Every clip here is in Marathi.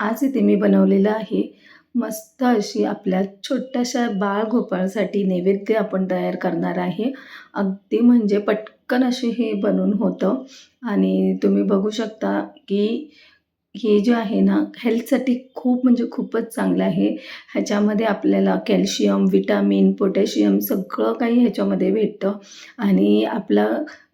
आज इथे मी बनवलेलं आहे मस्त अशी आपल्या छोट्याशा बाळ गोपाळसाठी नैवेद्य आपण तयार करणार आहे. अगदी म्हणजे पटकन असे हे बनून होतं. आणि तुम्ही बघू शकता की हे जे आहे ना हेल्थसाठी खूप म्हणजे खूपच चांगलं आहे. ह्याच्यामध्ये आपल्याला कॅल्शियम विटामिन पोटॅशियम सगळं काही ह्याच्यामध्ये भेटतं. आणि आपला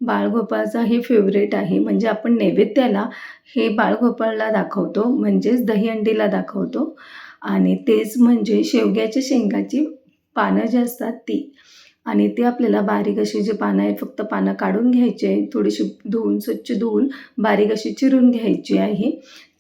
बाळगोपाळचा हे फेवरेट आहे. म्हणजे आपण नैवेद्याला हे बाळगोपाळला दाखवतो म्हणजेच दहीहंडीला दाखवतो. आणि तेच म्हणजे शेवग्याच्या शेंगाची पानं जी असतात ती. आणि ते आपल्याला बारीक अशी जे पानं आहेत फक्त पानं काढून घ्यायची आहे. थोडीशी धुवून स्वच्छ धुवून बारीक अशी चिरून घ्यायची आहे.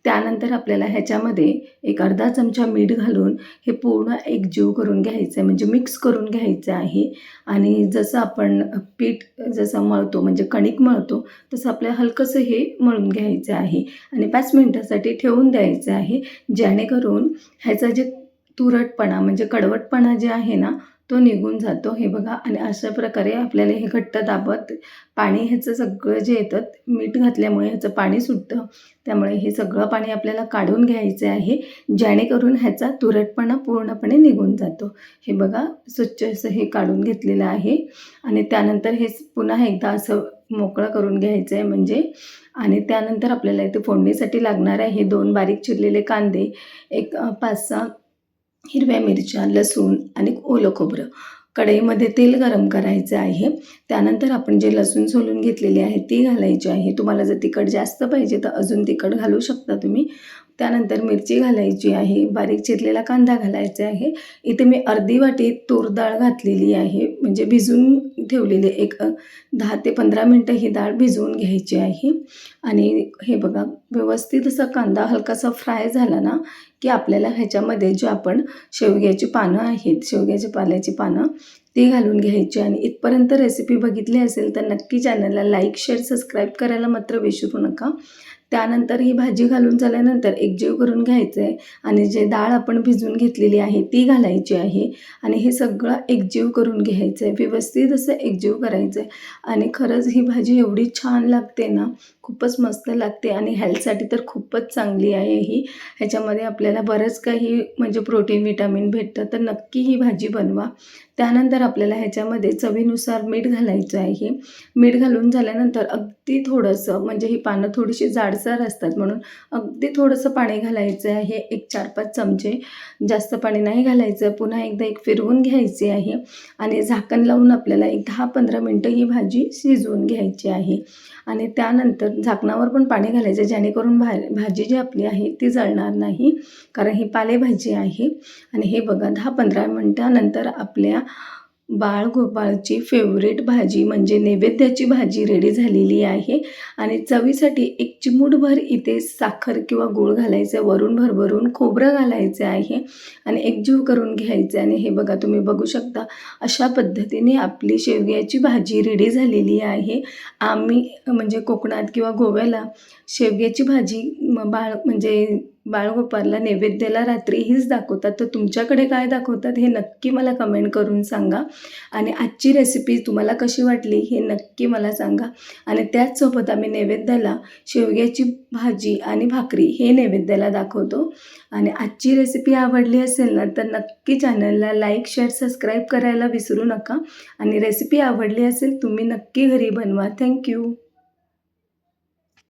त्यानंतर आपल्याला ह्याच्यामध्ये एक अर्धा चमचा मीठ घालून हे पूर्ण एकजीव करून घ्यायचं आहे म्हणजे मिक्स करून घ्यायचं आहे. आणि जसं आपण पीठ जसं मळतो म्हणजे कणिक मळतो तसं आपल्याला हलकंसं हे मळून घ्यायचं आहे. आणि पाच मिनटासाठी ठेवून द्यायचं आहे. जेणेकरून ह्याचा जे तुरटपणा म्हणजे कडवटपणा जे आहे ना तो निघून जातो. हे बघा आणि अशा प्रकारे आपल्याला हे घट्ट दाबत पाणी ह्याचं सगळं जे येतं मीठ घातल्यामुळे ह्याचं पाणी सुटतं. त्यामुळे हे सगळं पाणी आपल्याला काढून घ्यायचं आहे जेणेकरून ह्याचा तुरटपणा पूर्णपणे निघून जातो. हे बघा स्वच्छ असं हे काढून घेतलेलं आहे. आणि त्यानंतर हे पुन्हा एकदा असं मोकळं करून घ्यायचं आहे म्हणजे. आणि त्यानंतर आपल्याला इथे फोडणीसाठी लागणार आहे हे दोन बारीक चिरलेले कांदे. एक पाच सहा हिरव्या मिरच्या लसूण आणि ओलं खोबरं. कढईमध्ये तेल गरम करायचं आहे. त्यानंतर आपण जे लसूण सोलून घेतलेली आहे ती घालायची आहे. तुम्हाला जर तिखट जास्त पाहिजे तर अजून तिखट घालू शकता तुम्ही. त्यानंतर मिरची घालायची आहे बारीक चिरलेला कांदा घालायचा आहे. इथे मी अर्धी वाटी तूर डाळ घातलेली आहे म्हणजे भिजून ठेवलेली एक दहा ते पंधरा मिनटं ही डाळ भिजवून घ्यायची आहे. आणि हे बघा व्यवस्थित असा कांदा हलकासा फ्राय झाला ना की आपल्याला ह्याच्यामध्ये जे आपण शेवग्याची पानं आहेत शेवग्याच्या पाल्याची पानं ती घालून घ्यायची. आणि इथपर्यंत रेसिपी बघितली असेल तर नक्की चॅनलला लाईक शेअर सबस्क्राईब करायला मात्र विसरू नका. त्यानंतर ही भाजी घालून झाल्यानंतर एकजीव करून घ्यायचं आहे आणि जे डाळ आपण भिजून घेतलेली आहे ती घालायची आहे. आणि हे सगळं एकजीव करून घ्यायचं आहे व्यवस्थित असं एकजीव करायचं आहे आणि खरंच ही भाजी एवढी छान लागते ना खूपच मस्त लागते आणि हेल्थसाठी तर खूपच चांगली आहे ही. ह्याच्यामध्ये आपल्याला बरंच काही म्हणजे प्रोटीन विटामिन भेटतं. तर नक्की ही भाजी बनवा. त्यानंतर आपल्याला ह्याच्यामध्ये चवीनुसार मीठ घालायचं आहे मीठ घालून झाल्यानंतर अगदी थोडंसं म्हणजे ही पानं थोडीशी जाडसर असतात म्हणून अगदी थोडंसं पाणी घालायचं आहे. एक चार पाच चमचे जास्त पाणी नाही घालायचं. पुन्हा एकदा एक फिरवून घ्यायचे आहे आणि झाकण लावून आपल्याला एक दहा पंधरा मिनटं ही भाजी शिजवून घ्यायची आहे. आणि त्यानंतर झाकणावर पण पाणी घालायचं जेणेकरून भा भाजी जी आपली आहे ती जळणार नाही. कारण ही पालेभाजी आहे. आणि हे बघा दहा पंधरा मिनटानंतर आपल्या बाळगोपाळची फेवरेट भाजी म्हणजे नैवेद्याची भाजी रेडी झालेली आहे. आणि चवीसाठी एक चिमूटभर इथे साखर किंवा गूळ घालायचं वरून भरभरून खोबरं घालायचं आहे आणि एकजीव करून घ्यायचं आणि हे बघा तुम्ही बघू शकता अशा पद्धतीने आपली शेवग्याची भाजी रेडी झालेली आहे. आम्ही म्हणजे कोकणात किंवा गोव्याला शेवग्याची भाजी बाळ म्हणजे बाळगोपाळला नैवेद्याला रात्री हीच दाखवतात. तर तुमच्याकडे काय दाखवतात हे नक्की मला कमेंट करून सांगा. आणि आजची रेसिपी तुम्हाला कशी वाटली हे नक्की मला सांगा. आणि त्याचसोबत आम्ही नैवेद्याला शेवग्याची भाजी आणि भाकरी हे नैवेद्याला दाखवतो. आणि आजची रेसिपी आवडली असेल ना तर नक्की चॅनलला लाईक शेअर सबस्क्राईब करायला विसरू नका. आणि रेसिपी आवडली असेल तुम्ही नक्की घरी बनवा. थँक्यू